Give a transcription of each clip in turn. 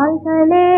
கால்களே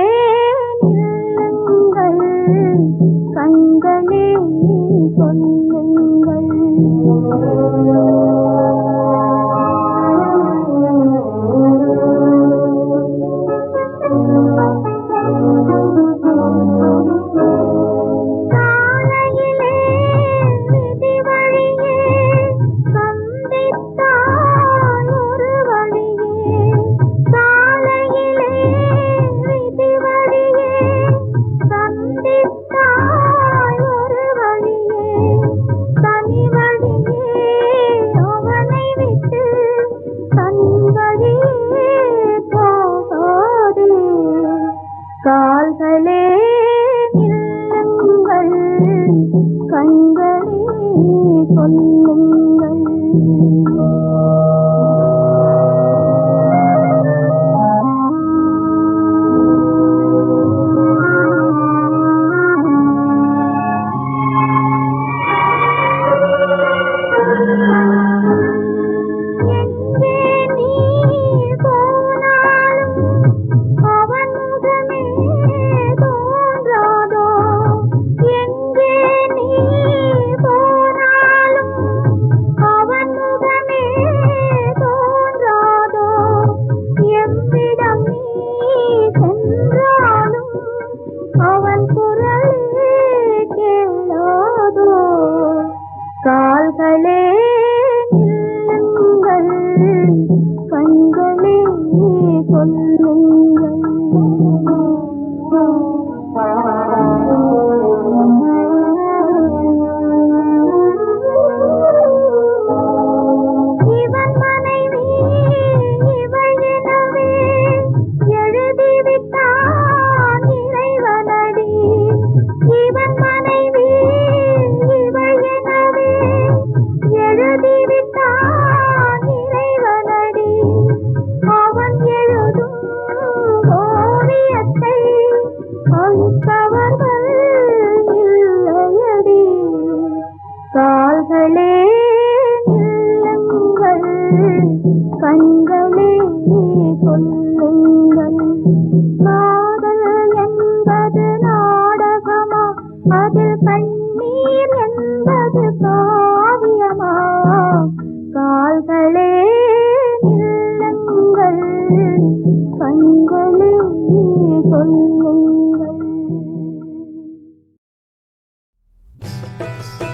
Thanks.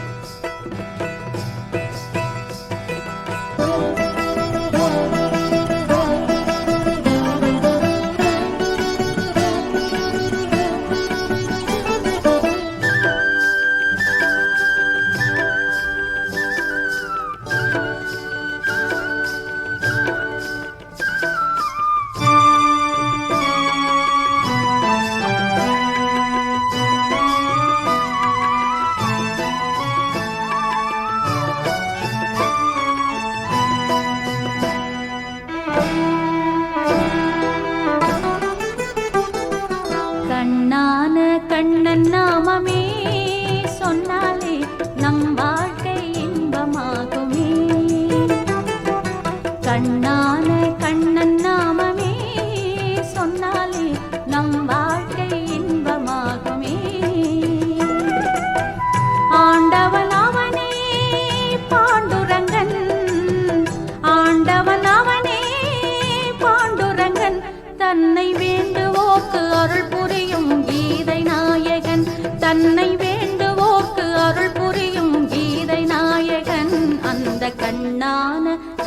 கண்ணாமமே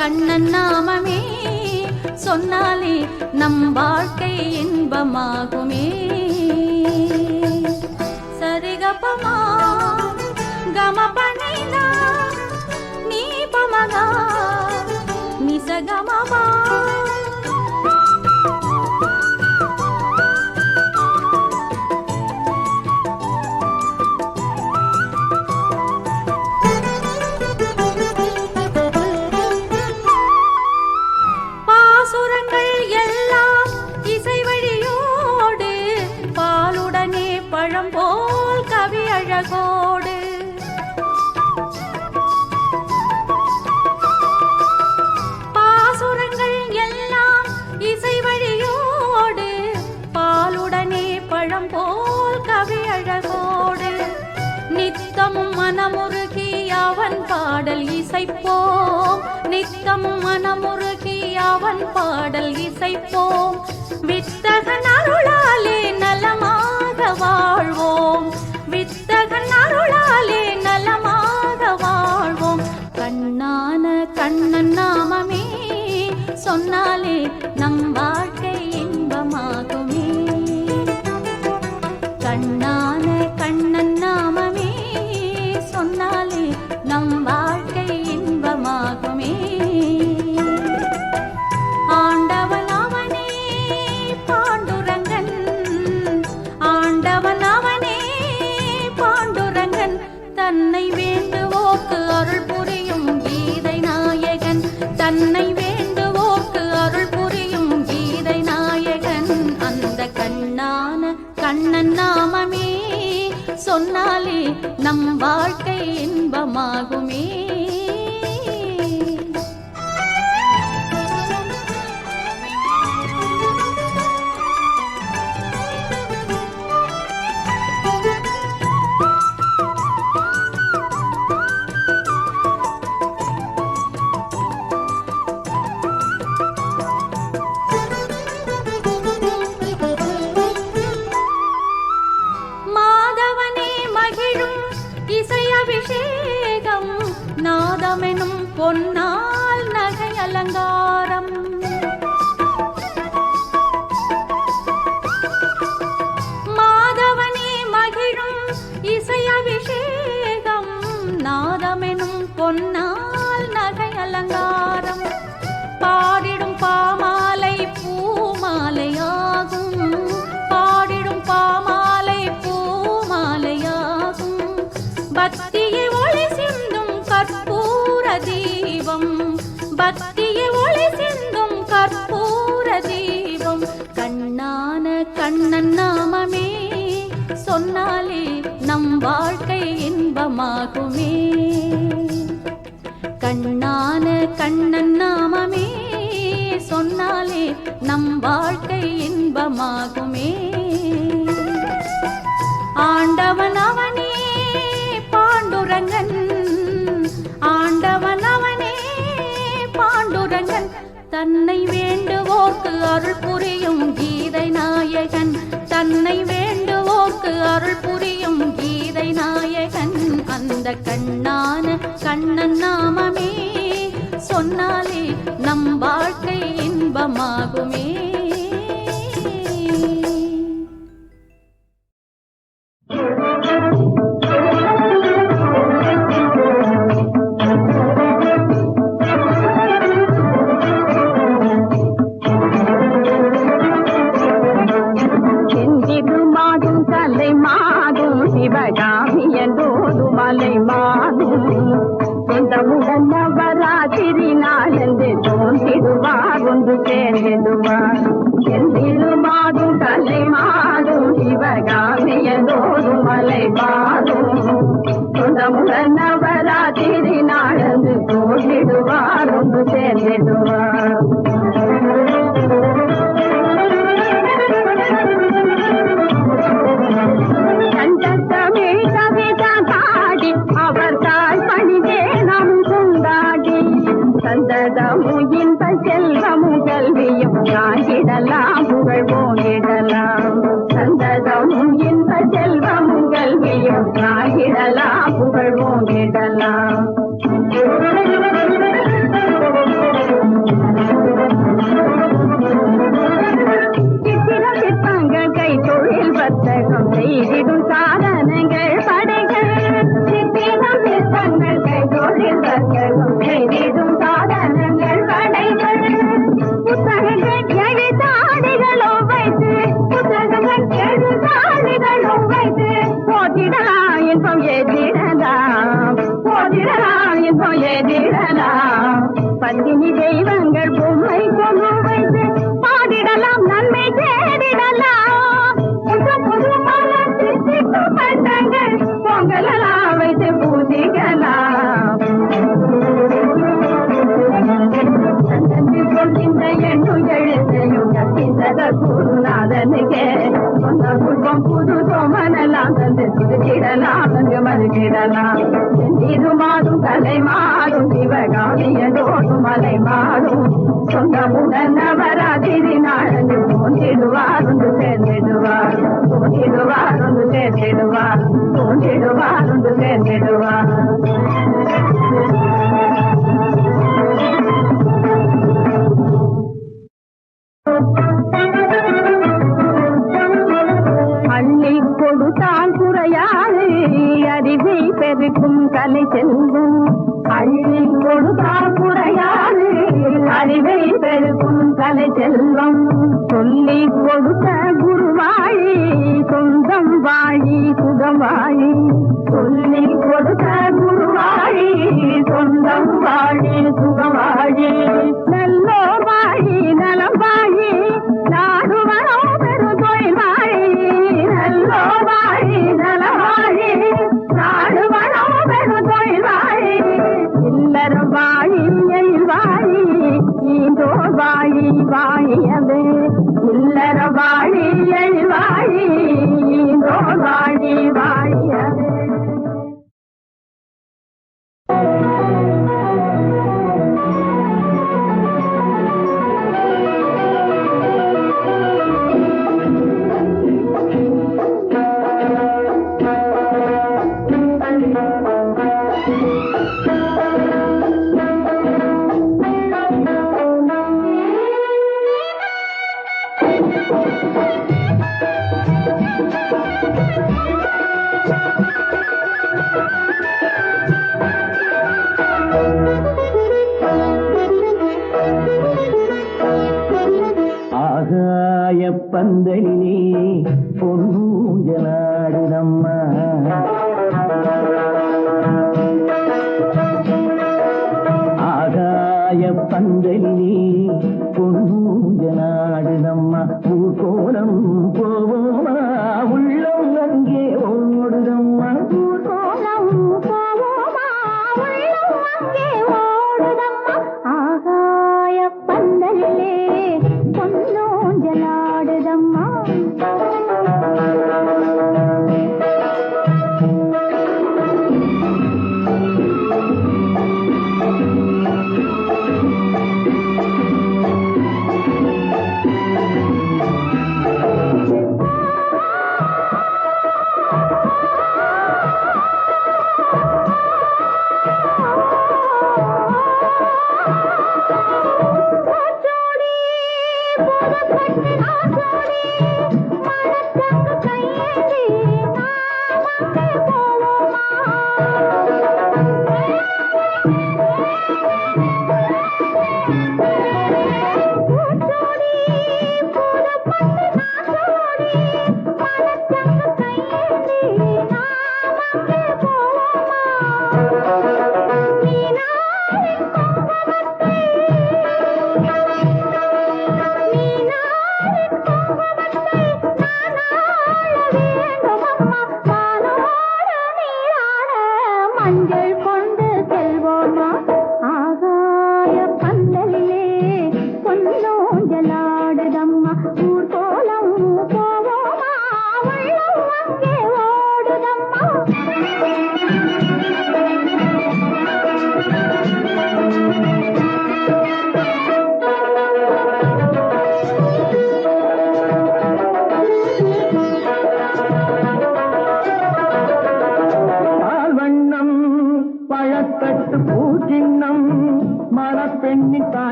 கண்ணன் நாமமே சொன்னாலே நம் வாழ்க்கை இன்பமாகுமே. மனமுருகி அவன் பாடல் இசைப்போம். நித்தம் மனமுருகி அவன் பாடல் இசைப்போம். வித்தகன் அருளாலே நலமாக வாழ்வோம். வித்தகன் அருளாலே நலமாக வாழ்வோம். கண்ணான கண்ணன் நாமமே சொன்னாலே நம் வாழ் பற்றிய ஒளி சிந்தும் கற்பூர தீபம். கண்ணான கண்ணன் நாமமே சொன்னாலே நம் வாழ்க்கை இன்பமாகுமே. கண்ணான கண்ணன் நாமமே சொன்னாலே நம் வாழ்க்கை இன்பமாகுமே. ஆண்டவன் அவனே பாண்டுரங்கன் வேண்டுவோர்க்கு அருள் புரியும் கீதை நாயகன். தன்னை வேண்டுவோர்க்கு அருள் புரியும் கீதை நாயகன். அந்த கண்ணான கண்ணன் நாமமே. சொன்னாலே நம் வாழ்க்கை இன்பமாகுமே. and ಕಾದನಿಗೆ ಒಂದು ಕಂಪುದು ಸೋಮನಲ್ಲ ತಂದಿದ್ದು ಗಿಡಲಾದಂಗೆ ಮರುಗಿಡಲ ನೀರು ಮಾಡು ಕಲೆ ಮಾಡು ಶಿವಗಾಮಿಯ ನೋಡು ಮಲೆ ಮಾಡು ಸೊಂದ ಮುಡನ್ನ ಬರಾದಿರಿ ನಾಡನ್ನು ತೋಂದಿಡುವಾರೊಂದು ಸೇರ್ದಿಡುವ ತೋಂದಿಡುವಾರೊಂದು ಸೇರ್ದಿಡುವ ತೋಂದಿಡುವಾರೊಂದು ಸೇರ್ದಿಡುವ கொள்ளை செல்வம் சொல்லி கொடுத்த குருவாழி சொந்தம் வாழி சுகவாழி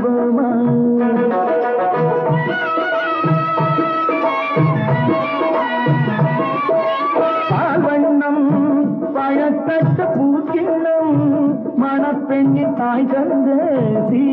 இன்பமா பால்வண்ணம் பழத்தட்ட பூக்கிண்ணம் மணப்பெண்ணின் தாய் தந்த சீ